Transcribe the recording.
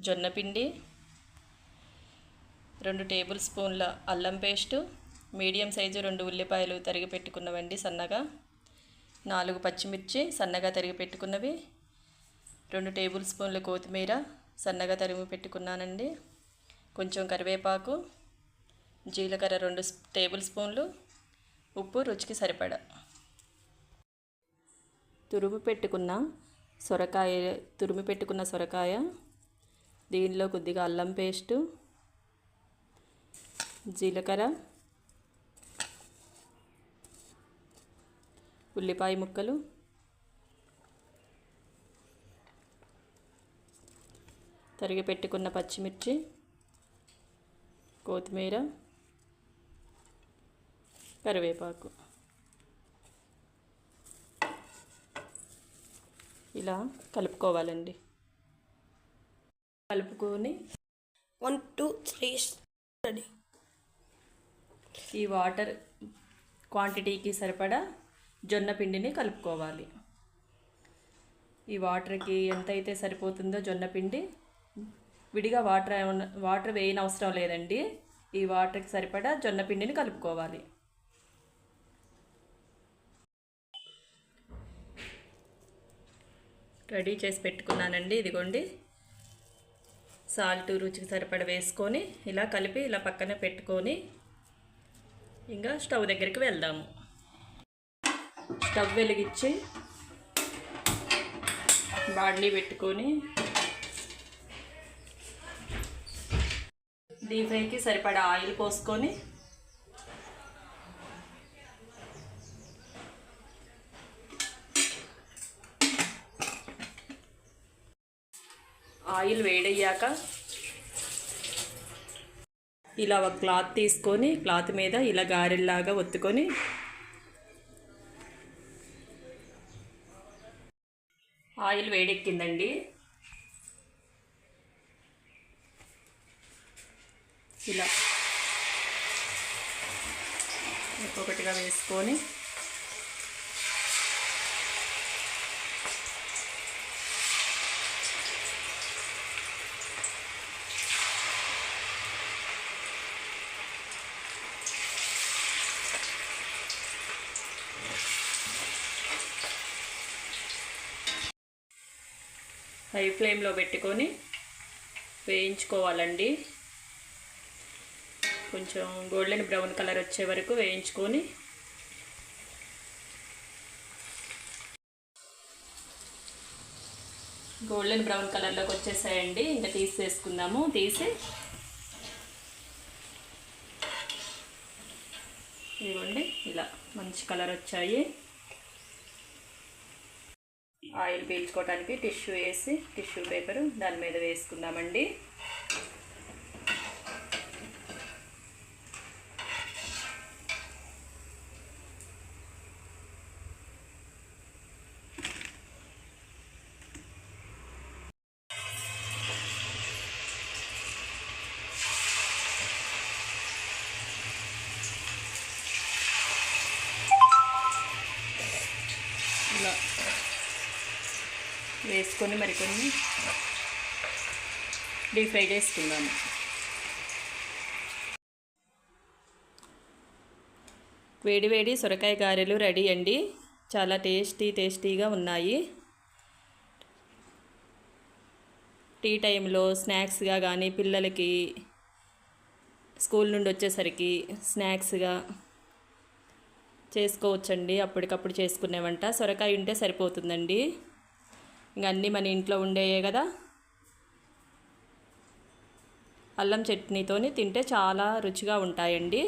జొన్నపిండి రెండు టేబుల్ స్పూన్ల అల్లం పేస్టు మీడియం సైజు రెండు ఉల్లిపాయలు తరిగి పెట్టుకున్నవండి సన్నగా. నాలుగు పచ్చిమిర్చి సన్నగా తరిగి పెట్టుకున్నవి. రెండు టేబుల్ స్పూన్ల కొత్తిమీర సన్నగా తరిగి పెట్టుకున్నానండి. కొంచెం కరివేపాకు జీలకర్ర రెండు టేబుల్ స్పూన్లు ఉప్పు రుచికి సరిపడా. తురుము పెట్టుకున్న సొరకాయ తురుము పెట్టుకున్న సొరకాయ దీనిలో కొద్దిగా అల్లం పేస్టు జీలకర్ర ఉల్లిపాయ ముక్కలు తరిగి పెట్టుకున్న పచ్చిమిర్చి కొత్తిమీర కరివేపాకు. ఇలా కలుపుకోవాలండి. కలుపుకొని వన్ టూ త్రీ రెడీ. ఈ వాటర్ క్వాంటిటీకి సరిపడా జొన్న పిండిని కలుపుకోవాలి. ఈ వాటర్కి ఎంత అయితే సరిపోతుందో జొన్న పిండి విడిగా వాటర్ వాటర్ వేయని అవసరం లేదండి. ఈ వాటర్కి సరిపడా జొన్న పిండిని కలుపుకోవాలి. రెడీ చేసి పెట్టుకున్నానండి ఇదిగోండి. సాల్ట్ రుచికి సరిపడ వేసుకొని ఇలా కలిపి ఇలా పక్కన పెట్టుకొని ఇంకా స్టవ్ దగ్గరికి వెళ్దాము. స్టవ్ వెలిగించి బాడీ పెట్టుకొని డీప్ ఫ్రైకి సరిపడా ఆయిల్ పోసుకొని ఆయిల్ వేడయ్యాక ఇలా ఒక క్లాత్ తీసుకొని క్లాత్ మీద ఇలా గారెల్లాగా ఒత్తుకొని ఆయిల్ వేడెక్కిందండి. ఇలా ఒక్కొక్కటిగా వేసుకొని హై ఫ్లేమ్లో పెట్టుకొని వేయించుకోవాలండి. కొంచెం గోల్డెన్ బ్రౌన్ కలర్ వచ్చే వరకు వేయించుకొని గోల్డెన్ బ్రౌన్ కలర్లోకి వచ్చేసాయండి. ఇంకా తీసేసుకుందాము. తీసి ఇదిగోండి ఇలా మంచి కలర్ వచ్చాయి. ఆయిల్ పీల్చుకోవడానికి టిష్యూ వేసి టిష్యూ పేపర్ దాని మీద వేసుకుందామండి. వేసుకొని మరికొన్ని డీప్ ఫ్రై చేసుకుందాము. వేడి వేడి సొరకాయ గారెలు రెడీ అండి. చాలా టేస్టీ టేస్టీగా ఉన్నాయి. టీ టైంలో స్నాక్స్గా కానీ పిల్లలకి స్కూల్ నుండి వచ్చేసరికి స్నాక్స్గా చేసుకోవచ్చండి. అప్పటికప్పుడు చేసుకునే వంట. సొరకాయ ఉంటే సరిపోతుందండి. ఇంక అన్నీ మన ఇంట్లో ఉండేయే కదా. అల్లం చట్నీతోని తింటే చాలా రుచిగా ఉంటాయండి.